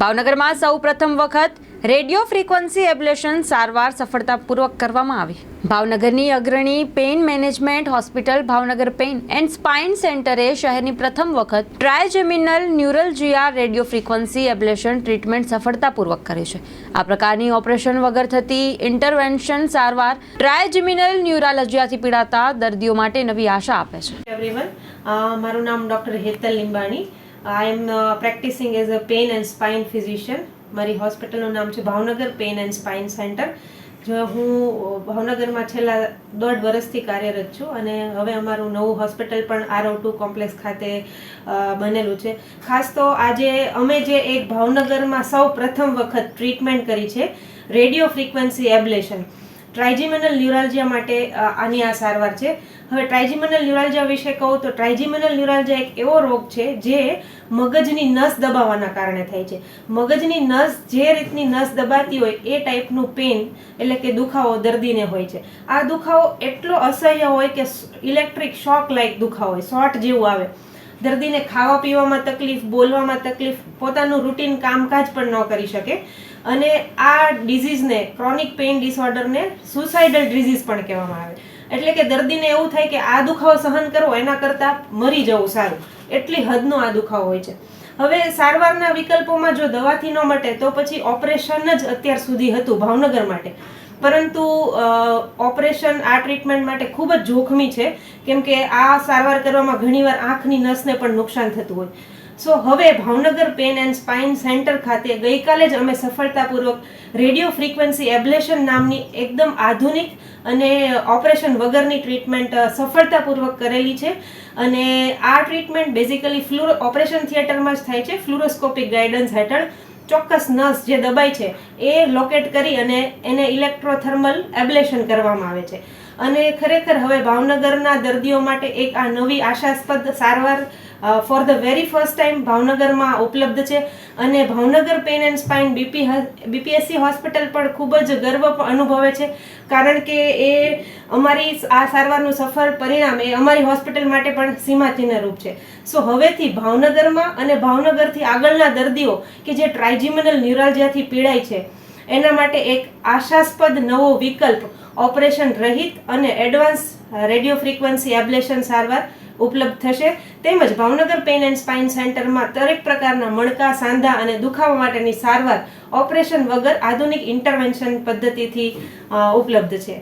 ભાવનગરમાં સૌ પ્રથમ વખત રેડિયો ફ્રીક્વન્સી એબ્લેશન સારવાર સફળતાપૂર્વક કરવામાં આવી. ભાવનગરની અગ્રણી pain management hospital Bhavnagar pain and spine સેન્ટરે શહેરની પ્રથમ વખત trigeminal neuralgia radio frequency ablation treatment સફળતાપૂર્વક કરી છે. આ પ્રકારની ઓપરેશન વગર થતી ઇન્ટરવેન્શન સારવાર ટ્રાયજેમિનલ ન્યુરાલજિયાથી પીડાતા દર્દીઓ માટે નવી આશા આપે છે. એવરીવન મારું નામ doctor Hetal Limbani. I am practising as a pain and spine physician મારી હોસ્પિટલનું નામ છે Bhavnagar pain and spine centre જો હું ભાવનગરમાં છેલ્લા દોઢ વર્ષથી કાર્યરત છું અને હવે અમારું નવું હોસ્પિટલ પણ આરવ ટુ કોમ્પ્લેક્સ ખાતે બનેલું છે. ખાસ તો આજે અમે જે એક ભાવનગરમાં સૌ પ્રથમ વખત ટ્રીટમેન્ટ કરી છે, radio frequency ablation. Trigeminal neuralgia માટે આની આ સારવાર છે. હવે ટ્રાઇજીમિનલ ન્યુરાલજિયા વિશે કહું તો ટ્રાઇજીમિનલ ન્યુરાલજિયા એક એવો રોગ છે જે મગજની નસ દબાવવાના કારણે થાય છે. મગજની નસ જે રીતની નસ દબાતી હોય એ ટાઈપનું પેન, એટલે કે દુખાવો દર્દીને હોય છે. આ દુખાવો એટલો અસહ્ય હોય કે ઇલેક્ટ્રિક શોક લાઇક દુખાવો હોય, શોર્ટ જેવું આવે. દર્દીને ખાવા પીવામાં તકલીફ, બોલવામાં તકલીફ, પોતાનું રૂટીન કામકાજ પણ ન કરી શકે. અને આ ડિઝીઝને ક્રોનિક પેઇન ડિસઓર્ડરને સુસાઇડલ ડિઝીઝ પણ કહેવામાં આવે. એટલે કે દર્દીને એવું થાય કે આ દુખાવો સહન કરવો એના કરતાં મરી જવું સારું. એટલી હદનો આ દુખાવો હોય છે. હવે સારવારના વિકલ્પોમાં જો દવાથી ન મટે, તો પછી ઓપરેશન જ અત્યાર સુધી હતું, ભાવનગર માટે. પરંતુ ઓપરેશન આ ટ્રીટમેન્ટ માટે ખૂબ જ જોખમી છે. કેમ કે આ સારવાર કરવામાં ઘણીવાર આંખની નસને પણ નુકસાન થતું હોય. સો, હવે Bhavnagar pain and spine centre ખાતે ગઈકાલે જ અમે સફળતાપૂર્વક રેડિયો ફ્રીક્વન્સી એબ્લેશન નામની એકદમ આધુનિક અને ઓપરેશન વગરની ટ્રીટમેન્ટ સફળતાપૂર્વક કરેલી છે. અને આ ટ્રીટમેન્ટ બેઝિકલી ફ્લુરો ઓપરેશન થિયેટરમાં જ થાય છે, ફ્લુરોસ્કોપિક ગાઈડન્સ હેઠળ. ચોક્કસ નસ જે દબાઈ છે એ લોકેટ કરી અને એને ઇલેક્ટ્રોથર્મલ એબ્લેશન કરવામાં આવે છે. અને ખરેખર હવે ભાવનગરના દર્દીઓ માટે એક આ નવી આશાસ્પદ સારવાર for the very first time ભાવનગરમાં ઉપલબ્ધ છે. અને Bhavnagar pain and spine BP BPSC hospital પણ ખૂબ જ ગર્વ અનુભવે છે. કારણ કે એ અમારી આ સારવારનું સફળ પરિણામ એ અમારી હોસ્પિટલ માટે પણ સીમાચિહ્નરૂપ છે. સો હવેથી ભાવનગરમાં અને ભાવનગરથી આગળના દર્દીઓ કે જે ટ્રાઇજિમિનલ ન્યુરાલજિયાથી પીડાય છે એના માટે એક આશાસ્પદ નવો વિકલ્પ ઓપરેશન રહિત અને એડવાન્સ રેડિયો ફ્રીક્વન્સી એબ્લેશન સારવાર ઉપલબ્ધ થશે. તેમજ ભાવનગર પેન એન્ડ સ્પાઇન સેન્ટરમાં દરેક પ્રકારના મણકા, સાંધા અને દુખાવા માટેની સારવાર ઓપરેશન વગર આધુનિક ઇન્ટરવેન્શન પદ્ધતિથી ઉપલબ્ધ છે.